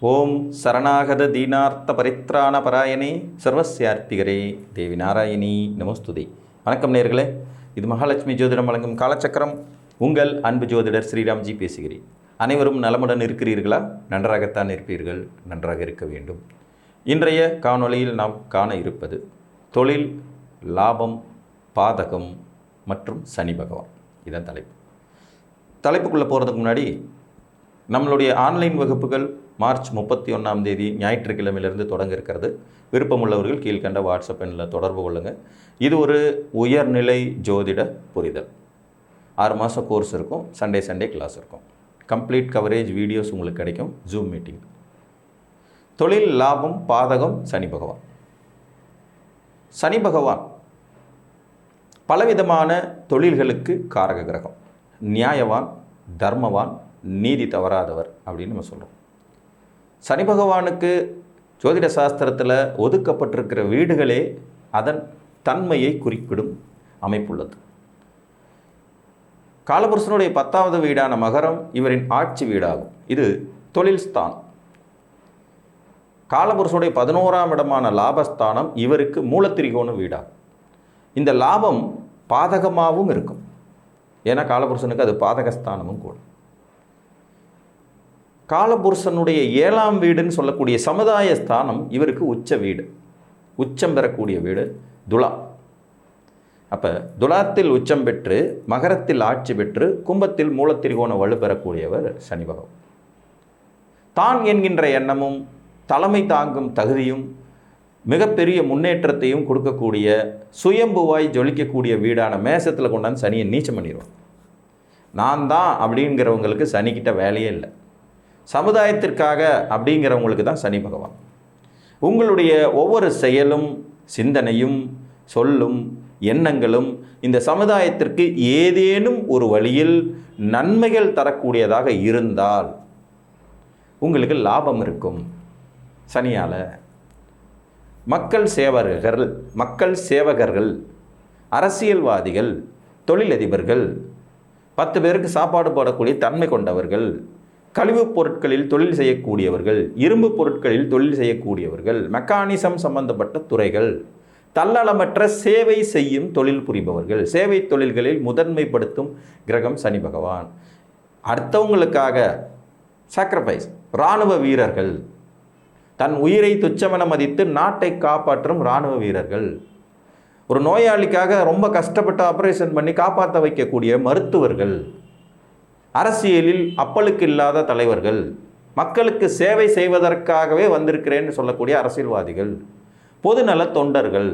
ஓம் சரணாகத தீனார்த்த பரித்ராண பராயணே சர்வசியார்த்திகரே தேவி நாராயணி நமஸ்துதி. வணக்கம் நேர்களே இது மகாலட்சுமி ஜோதிடம் வழங்கும் காலச்சக்கரம். உங்கள் அன்பு ஜோதிடர் ஸ்ரீராம்ஜி பேசுகிறேன். அனைவரும் நலமுடன் இருக்கிறீர்களா? நன்றாகத்தான் இருப்பீர்கள் நன்றாக இருக்க வேண்டும். இன்றைய காணொளியில் நாம் காண இருப்பது தொழில் லாபம் பாதகம் மற்றும் சனி பகவான். இதுதான் தலைப்பு. தலைப்புக்குள்ளே போகிறதுக்கு முன்னாடி நம்மளுடைய ஆன்லைன் வகுப்புகள் மார்ச் முப்பத்தி ஒன்றாம் தேதி ஞாயிற்றுக்கிழமையிலிருந்து தொடங்க இருக்கிறது விருப்பமுள்ளவர்கள் கீழ்கண்ட வாட்ஸ்அப் எண்ணில் தொடர்பு கொள்ளுங்கள் இது ஒரு உயர்நிலை ஜோதிட புரிதல். ஆறு மாதம் கோர்ஸ் இருக்கும். சண்டே சண்டே கிளாஸ் இருக்கும். கம்ப்ளீட் கவரேஜ் வீடியோஸ் உங்களுக்கு கிடைக்கும். ஜூம் மீட்டிங் தொழில் லாபம் பாதகம் சனி பகவான். சனி பகவான் பலவிதமான தொழில்களுக்கு காரக கிரகம். நியாயவான் தர்மவான் நீதி தவறாதவர் அப்படின்னு நம்ம சொல்கிறோம் சனி பகவானுக்கு ஜோதிட சாஸ்திரத்தில் ஒதுக்கப்பட்டிருக்கிற வீடுகளே அதன் தன்மையை குறிப்பிடும் அமைப்புள்ளது. காலபுருஷனுடைய பத்தாவது வீடான மகரம் இவரின் ஆட்சி வீடாகும். இது தொழில் ஸ்தானம். காலபுருஷனுடைய பதினோராம் இடமான லாபஸ்தானம் இவருக்கு மூலத்திரிகோண வீடாகும். இந்த லாபம் பாதகமாகவும் இருக்கும். ஏன்னா காலபுருஷனுக்கு அது பாதகஸ்தானமும் கூட. காலபுருஷனுடைய ஏழாம் வீடுன்னு சொல்லக்கூடிய சமுதாய ஸ்தானம் இவருக்கு உச்ச வீடு. உச்சம் பெறக்கூடிய வீடு துலா. அப்போ துலாத்தில் உச்சம் பெற்று மகரத்தில் ஆட்சி பெற்று கும்பத்தில் மூலத்திரிகோண வலு பெறக்கூடியவர் சனி பகவான். தான் என்கின்ற எண்ணமும் தலைமை தாங்கும் தகுதியும் மிகப்பெரிய முன்னேற்றத்தையும் கொடுக்கக்கூடிய சுயம்புவாய் ஜொலிக்கக்கூடிய வீடான மேசத்தில் கொண்டாந்து சனியை நீச்சம் பண்ணிடுவான் நான் தான் அப்படிங்கிறவங்களுக்கு சனிக்கிட்ட வேலையே இல்லை. சமுதாயத்திற்காக அப்படிங்கிறவங்களுக்கு தான் சனி பகவான். உங்களுடைய ஒவ்வொரு செயலும் சிந்தனையும் சொல்லும் எண்ணங்களும் இந்த சமுதாயத்திற்கு ஏதேனும் ஒரு வழியில் நன்மைகள் தரக்கூடியதாக இருந்தால் உங்களுக்கு லாபம் இருக்கும் சனியால். மக்கள் சேவகர்கள் மக்கள் சேவகர்கள் அரசியல்வாதிகள் தொழிலதிபர்கள் பத்து பேருக்கு சாப்பாடு போடக்கூடிய தன்மை கொண்டவர்கள் கழிவுப் பொருட்களில் தொழில் செய்யக்கூடியவர்கள் இரும்பு பொருட்களில் தொழில் செய்யக்கூடியவர்கள் மெக்கானிசம் சம்பந்தப்பட்ட துறைகள் தள்ளலமற்ற சேவை செய்யும் தொழில் புரிபவர்கள் சேவை தொழில்களில் முதன்மைப்படுத்தும் கிரகம் சனி பகவான். அடுத்தவங்களுக்காக சாக்ரிஃபைஸ் இராணுவ வீரர்கள். தன் உயிரை துச்சமென மதித்து நாட்டை காப்பாற்றும் இராணுவ வீரர்கள். ஒரு நோயாளிக்காக ரொம்ப கஷ்டப்பட்டு ஆப்ரேஷன் பண்ணி காப்பாற்ற வைக்கக்கூடிய மருத்துவர்கள். அரசியலில் அப்பலுக்கு இல்லாத தலைவர்கள் மக்களுக்கு சேவை செய்வதற்காகவே வந்திருக்கிறேன்னு சொல்லக்கூடிய அரசியல்வாதிகள் பொதுநல தொண்டர்கள்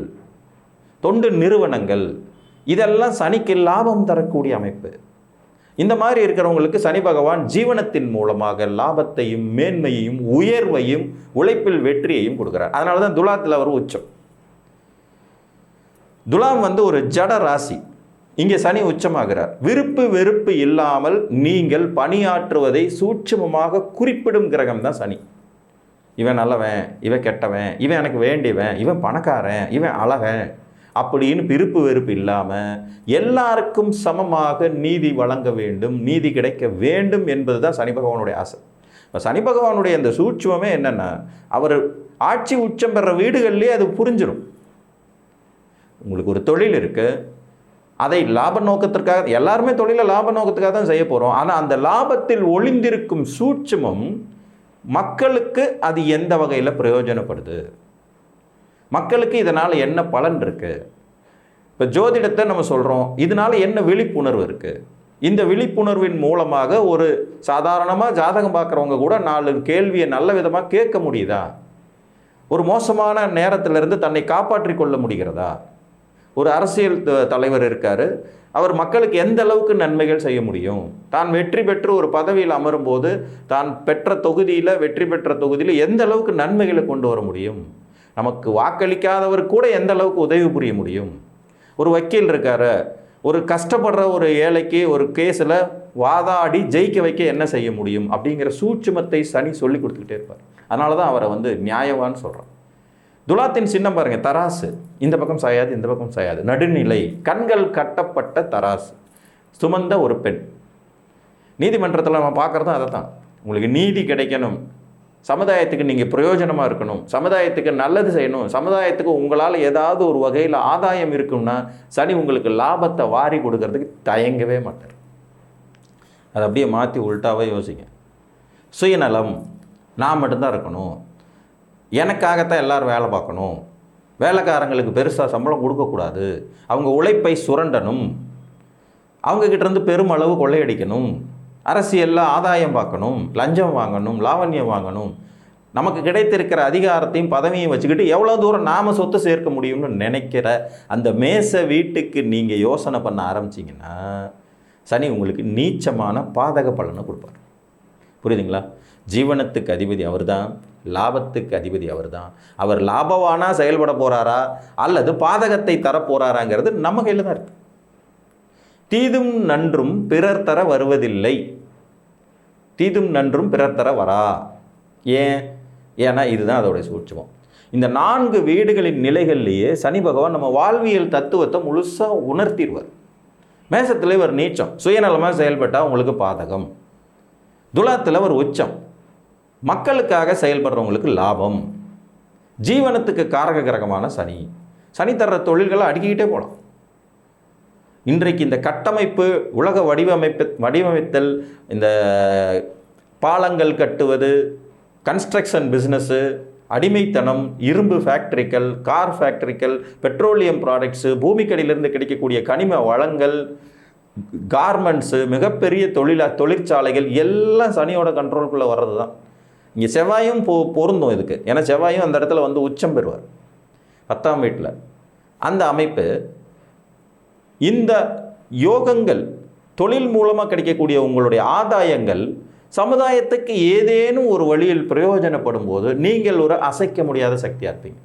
தொண்டு நிறுவனங்கள் இதெல்லாம் சனிக்கு லாபம் தரக்கூடிய அமைப்பு. இந்த மாதிரி இருக்கிறவங்களுக்கு சனி பகவான் ஜீவனத்தின் மூலமாக லாபத்தையும் மேன்மையையும் உயர்வையும் உழைப்பில் வெற்றியையும் கொடுக்குறார். அதனால தான் துலாத்தில் அவர் உச்சம். துலாம் வந்து ஒரு ஜட ராசி. இங்கே சனி உச்சமாகிறார். விருப்பு வெறுப்பு இல்லாமல் நீங்கள் பணியாற்றுவதை சூட்சமமாக குறிப்பிடும் கிரகம் தான் சனி. இவன் நல்லவன் இவன் கெட்டவன் இவன் எனக்கு வேண்டியவன் இவன் பணக்காரன் இவன் அழகன் அப்படின்னு விருப்பு வெறுப்பு இல்லாமல் எல்லாருக்கும் சமமாக நீதி வழங்க வேண்டும் நீதி கிடைக்க வேண்டும் என்பது தான் சனி பகவானுடைய ஆசை. இப்போ சனி பகவானுடைய அந்த சூட்சமே என்னென்னா அவர் ஆட்சி உச்சம் பெற வீடுகள்லேயே அது புரிஞ்சிடும் உங்களுக்கு ஒரு தொழில் இருக்குது அதை லாப நோக்கத்திற்காக எல்லாருமே தொழிலை லாப நோக்கத்துக்காக தான் செய்ய போகிறோம் ஆனால் அந்த லாபத்தில் ஒளிந்திருக்கும் சூட்சமும் மக்களுக்கு அது எந்த வகையில் பிரயோஜனப்படுது? மக்களுக்கு இதனால் என்ன பலன் இருக்குது இப்போ ஜோதிடத்தை நம்ம சொல்கிறோம் இதனால் என்ன விழிப்புணர்வு இருக்குது இந்த விழிப்புணர்வின் மூலமாக ஒரு சாதாரணமாக ஜாதகம் பார்க்குறவங்க கூட நாலு கேள்வியை நல்ல விதமாக கேட்க முடியுதா? ஒரு மோசமான நேரத்திலிருந்து தன்னை காப்பாற்றி கொள்ள முடிகிறதா? ஒரு அரசியல் த- தலைவர் இருக்கார். அவர் மக்களுக்கு எந்த அளவுக்கு நன்மைகள் செய்ய முடியும்? தான் வெற்றி பெற்று ஒரு பதவியில் அமரும்போது தான் பெற்ற தொகுதியில் வெற்றி பெற்ற தொகுதியில் எந்த அளவுக்கு நன்மைகளை கொண்டு வர முடியும்? நமக்கு வாக்களிக்காதவர் கூட எந்த அளவுக்கு உதவி புரிய முடியும்? ஒரு வக்கீல் இருக்கார். ஒரு கஷ்டப்படுற ஒரு ஏழைக்கு ஒரு கேஸில் வாதாடி ஜெயிக்க வைக்க என்ன செய்ய முடியும்? அப்படிங்கிற சூட்சுமத்தை சனி சொல்லி கொடுத்துக்கிட்டே இருப்பார். அதனால தான் அவரை வந்து நியாயவான்னு சொல்கிறோம் துலாத்தின் சின்னம் பாருங்க தராசு. இந்த பக்கம் சாயாது இந்த பக்கம் சாயாது. நடுநிலை கண்கள் கட்டப்பட்ட தராசு. சுமந்த ஒரு பெண். நீதிமன்றத்தில் நம்ம பார்க்குறதும் அதை தான் உங்களுக்கு நீதி கிடைக்கணும். சமுதாயத்துக்கு நீங்கள் பிரயோஜனமாக இருக்கணும். சமுதாயத்துக்கு நல்லது செய்யணும். சமுதாயத்துக்கு உங்களால் ஏதாவது ஒரு வகையில் ஆதாயம் இருக்கும்னா சனி உங்களுக்கு லாபத்தை வாரி கொடுக்கறதுக்கு தயங்கவே மாட்டார். அதை அப்படியே மாற்றி உள்டாவே யோசிங்க. சுயநலம் நான் மட்டும்தான் இருக்கணும். எனக்காகத்தான் எல்லோரும் வேலை பார்க்கணும். வேலைக்காரங்களுக்கு பெருசாக சம்பளம் கொடுக்கக்கூடாது. அவங்க உழைப்பை சுரண்டணும். அவங்கக்கிட்ட இருந்து பெருமளவு கொள்ளையடிக்கணும். அரசியலில் ஆதாயம் பார்க்கணும். லஞ்சம் வாங்கணும். லாவண்யம் வாங்கணும். நமக்கு கிடைத்திருக்கிற அதிகாரத்தையும் பதவியும் வச்சுக்கிட்டு எவ்வளோ தூரம் நாம் சொத்து சேர்க்க முடியும்னு நினைக்கிற அந்த மேச வீட்டுக்கு நீங்கள் யோசனை பண்ண ஆரம்பிச்சிங்கன்னா சனி உங்களுக்கு நீச்சமான பாதக பலனை கொடுப்பார். புரியுதுங்களா? ஜீவனத்துக்கு அதிபதி அவர்தான். லாபத்துக்கு அதிபதி அவர் தான் அவர் லாபவானா செயல்பட போகிறாரா அல்லது பாதகத்தை தரப்போகிறாராங்கிறது நம்ம கையில் தான் இருக்கு. தீதும் நன்றும் பிறர் தர வருவதில்லை. தீதும் நன்றும் பிறர் தர வரா? ஏன்? ஏன்னா இதுதான் அதோடைய சூட்சமம். இந்த நான்கு வீடுகளின் நிலைகள்லேயே சனி பகவான் நம்ம வாழ்வியல் தத்துவத்தை முழுசாக உணர்த்திடுவார். மேசத்தில் இவர் நீச்சம். சுயநலமாக செயல்பட்டால் உங்களுக்கு பாதகம். துலாத்தில் ஒரு உச்சம். மக்களுக்காக செயல்படுறவங்களுக்கு லாபம். ஜீவனத்துக்கு காரக கிரகமான சனி. சனி தர்ற தொழில்களை அடுக்கிக்கிட்டே போகலாம் இன்றைக்கு இந்த கட்டமைப்பு உலக வடிவமைப்பு வடிவமைத்தல் இந்த பாலங்கள் கட்டுவது கன்ஸ்ட்ரக்ஷன் பிஸ்னஸ்ஸு அடிமைத்தனம் இரும்பு ஃபேக்டரிகள் கார் ஃபேக்டரிகள் பெட்ரோலியம் ப்ராடக்ட்ஸு பூமிக்கடியிலிருந்து கிடைக்கக்கூடிய கனிம வளங்கள் கார்மெண்ட்ஸு மிகப்பெரிய தொழிலா தொழிற்சாலைகள் எல்லாம் சனியோட கண்ட்ரோலுக்குள்ளே வர்றது தான் இங்கே செவ்வாயும் பொ பொருந்தும் இதுக்கு. ஏன்னா செவ்வாயும் அந்த இடத்துல வந்து உச்சம் பெறுவார். பத்தாம் வீட்டில் அந்த அமைப்பு இந்த யோகங்கள் தொழில் மூலமாக கிடைக்கக்கூடிய உங்களுடைய ஆதாயங்கள் சமுதாயத்துக்கு ஏதேனும் ஒரு வழியில் பிரயோஜனப்படும் போது நீங்கள் ஒரு அசைக்க முடியாத சக்தியாக இருப்பீங்க.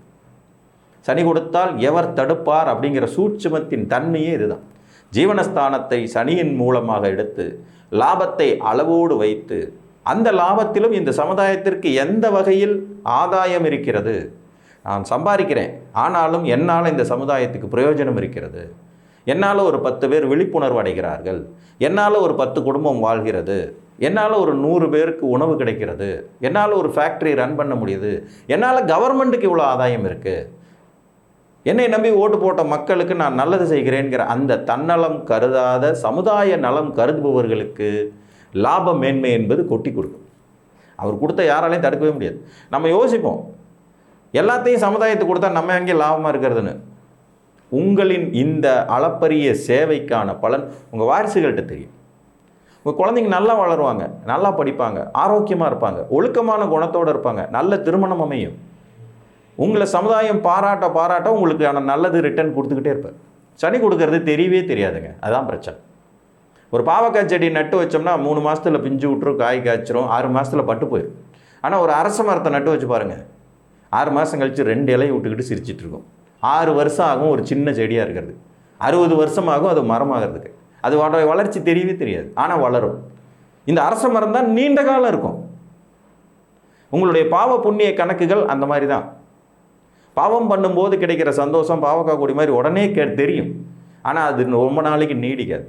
சனி கொடுத்தால் எவர் தடுப்பார் அப்படிங்கிற சூட்சுமத்தின் தன்மையே இதுதான். ஜீவனஸ்தானத்தை சனியின் மூலமாக எடுத்து லாபத்தை அளவோடு வைத்து அந்த லாபத்திலும் இந்த சமுதாயத்திற்கு எந்த வகையில் ஆதாயம் இருக்கிறது? நான் சம்பாதிக்கிறேன். ஆனாலும் என்னால் இந்த சமுதாயத்துக்கு பிரயோஜனம் இருக்கிறது. என்னால் ஒரு பத்து பேர் விழிப்புணர்வு அடைகிறார்கள். என்னால் ஒரு பத்து குடும்பம் வாழ்கிறது. என்னால் ஒரு நூறு பேருக்கு உணவு கிடைக்கிறது. என்னால் ஒரு ஃபேக்ட்ரி ரன் பண்ண முடியுது. என்னால் கவர்மெண்ட்டுக்கு இவ்வளோ ஆதாயம் இருக்குது என்னை நம்பி ஓட்டு போட்ட மக்களுக்கு நான் நல்லது செய்கிறேங்கிற அந்த தன்னலம் கருதாத சமுதாய நலம் கருதுபவர்களுக்கு லாப மேன்மை என்பது கொட்டி கொடுக்கும். அவர் கொடுத்த யாராலையும் தடுக்கவே முடியாது. நம்ம யோசிப்போம். எல்லாத்தையும் சமுதாயத்துக்கு கொடுத்தா நம்ம எங்கே லாபமாக இருக்கிறதுன்னு? உங்களின் இந்த அளப்பரிய சேவைக்கான பலன் உங்கள் வாரிசுகள்கிட்ட தெரியும். உங்கள் குழந்தைங்க நல்லா வளருவாங்க நல்லா படிப்பாங்க ஆரோக்கியமாக இருப்பாங்க ஒழுக்கமான குணத்தோடு இருப்பாங்க நல்ல திருமணம் அமையும். உங்களை சமுதாயம் பாராட்ட பாராட்ட உங்களுக்கான நல்லது ரிட்டர்ன் கொடுத்துக்கிட்டே இருப்பார். சனி கொடுக்கறது தெரியவே தெரியாதுங்க. அதான் பிரச்சனை. ஒரு பாவக்காய் செடி நட்டு வச்சோம்னா மூணு மாதத்தில் பிஞ்சு விட்டுரும் காய் காய்ச்சிரும் ஆறு மாதத்தில் பட்டு போயிடும் ஆனால் ஒரு அரச மரத்தை நட்டு வச்சு பாருங்கள் ஆறு மாதம் கழித்து ரெண்டு இலையை விட்டுக்கிட்டு சிரிச்சிட்டு இருக்கும். ஆறு வருஷம் ஆகும் ஒரு சின்ன செடியாக இருக்கிறது. அறுபது வருஷமாகும் அது மரமாகிறதுக்கு. அது வளர்ச்சி தெரியவே தெரியாது. ஆனால் வளரும். இந்த அரச மரம் தான் நீண்ட காலம் இருக்கும். உங்களுடைய பாவ புண்ணிய கணக்குகள் அந்த மாதிரி தான். பாவம் பண்ணும்போது கிடைக்கிற சந்தோஷம் பாவக்காய் கொடி மாதிரி உடனே கே தெரியும். ஆனால் அது ரொம்ப நாளைக்கு நீடிக்காது.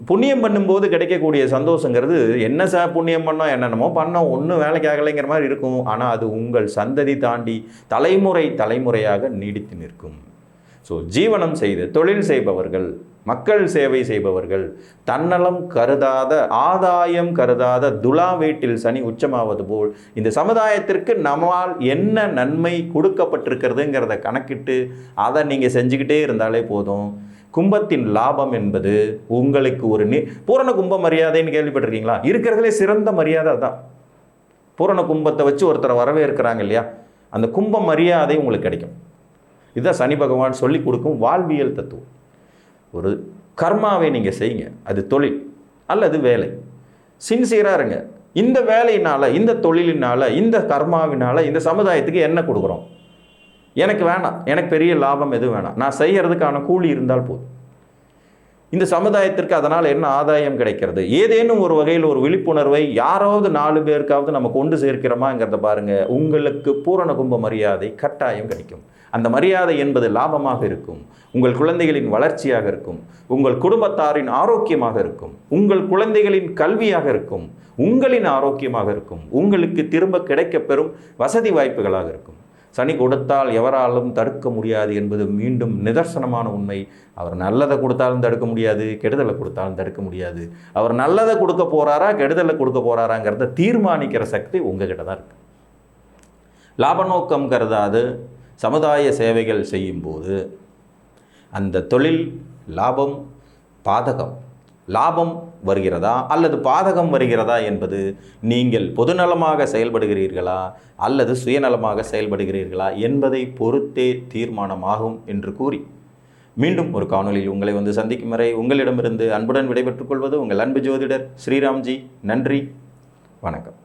புண்ணியம் பண்ணும்போது கிடைக்கக்கூடிய சந்தோஷங்கிறது என்ன ச புண்ணியம் பண்ணோம் என்னென்னமோ பண்ணோம் ஒன்றும் வேலைக்கு ஆகலைங்கிற மாதிரி இருக்கும். ஆனால் அது உங்கள் சந்ததி தாண்டி தலைமுறை தலைமுறையாக நீடித்து நிற்கும். ஸோ ஜீவனம் செய்து தொழில் செய்பவர்கள் மக்கள் சேவை செய்பவர்கள் தன்னலம் கருதாத ஆதாயம் கருதாத துலா வீட்டில் சனி உச்சமாவது போல் இந்த சமுதாயத்திற்கு நம்மால் என்ன நன்மை கொடுக்கப்பட்டிருக்கிறதுங்கிறத கணக்கிட்டு அதை நீங்கள் செஞ்சுக்கிட்டே இருந்தாலே போதும். கும்பத்தின் லாபம் என்பது உங்களுக்கு ஒரு நி பூரண கும்ப மரியாதைன்னு கேள்விப்பட்டிருக்கீங்களா? இருக்கிறதுலே சிறந்த மரியாதை தான் பூரண கும்பத்தை வச்சு ஒருத்தரை வரவேற்கிறாங்க இல்லையா? அந்த கும்ப மரியாதை உங்களுக்கு கிடைக்கும். இதுதான் சனி பகவான் சொல்லி கொடுக்கும் வாழ்வியல் தத்துவம். ஒரு கர்மாவை நீங்கள் செய்யுங்க. அது தொழில் அல்லது வேலை. சின்சியராக இருங்க. இந்த வேலையினால் இந்த தொழிலினால் இந்த கர்மாவினால் இந்த சமுதாயத்துக்கு என்ன கொடுக்குறோம்? எனக்கு வேணாம். எனக்கு பெரிய லாபம் எதுவும் வேணாம். நான் செய்கிறதுக்கான கூலி இருந்தால் போதும். இந்த சமுதாயத்திற்கு அதனால் என்ன ஆதாயம் கிடைக்கிறது? ஏதேனும் ஒரு வகையில் ஒரு விழிப்புணர்வை யாராவது நாலு பேருக்காவது நம்ம கொண்டு சேர்க்கிறோமாங்கிறத பாருங்கள் உங்களுக்கு பூரண கும்ப மரியாதை கட்டாயம் கிடைக்கும். அந்த மரியாதை என்பது லாபமாக இருக்கும். உங்கள் குழந்தைகளின் வளர்ச்சியாக இருக்கும். உங்கள் குடும்பத்தாரின் ஆரோக்கியமாக இருக்கும். உங்கள் குழந்தைகளின் கல்வியாக இருக்கும். உங்களின் ஆரோக்கியமாக இருக்கும். உங்களுக்கு திரும்ப கிடைக்கப்பெறும் வசதி வாய்ப்புகளாக இருக்கும். சனி கொடுத்தால் எவராலும் தடுக்க முடியாது என்பது மீண்டும் நிதர்சனமான உண்மை. அவர் நல்லதை கொடுத்தாலும் தடுக்க முடியாது கெடுதலை கொடுத்தாலும் தடுக்க முடியாது. அவர் நல்லதை கொடுக்க போகிறாரா கெடுதலை கொடுக்க போகிறாராங்கிறத தீர்மானிக்கிற சக்தி உங்ககிட்ட தான் இருக்குது லாப நோக்கம் கருதாது சமுதாய சேவைகள் செய்யும்போது அந்த தொழில் லாபம் பாதகம். லாபம் வருகிறதா அல்லது பாதகம் வருகிறதா என்பது நீங்கள் பொதுநலமாக செயல்படுகிறீர்களா அல்லது சுயநலமாக செயல்படுகிறீர்களா என்பதை பொறுத்தே தீர்மானமாகும் என்று கூறி மீண்டும் ஒரு காணொலியில் உங்களை வந்து சந்திக்கும் வரை உங்களிடமிருந்து அன்புடன் விடைபெற்றுக் கொள்வது உங்கள் அன்பு ஜோதிடர் ஸ்ரீராம்ஜி. நன்றி. வணக்கம்.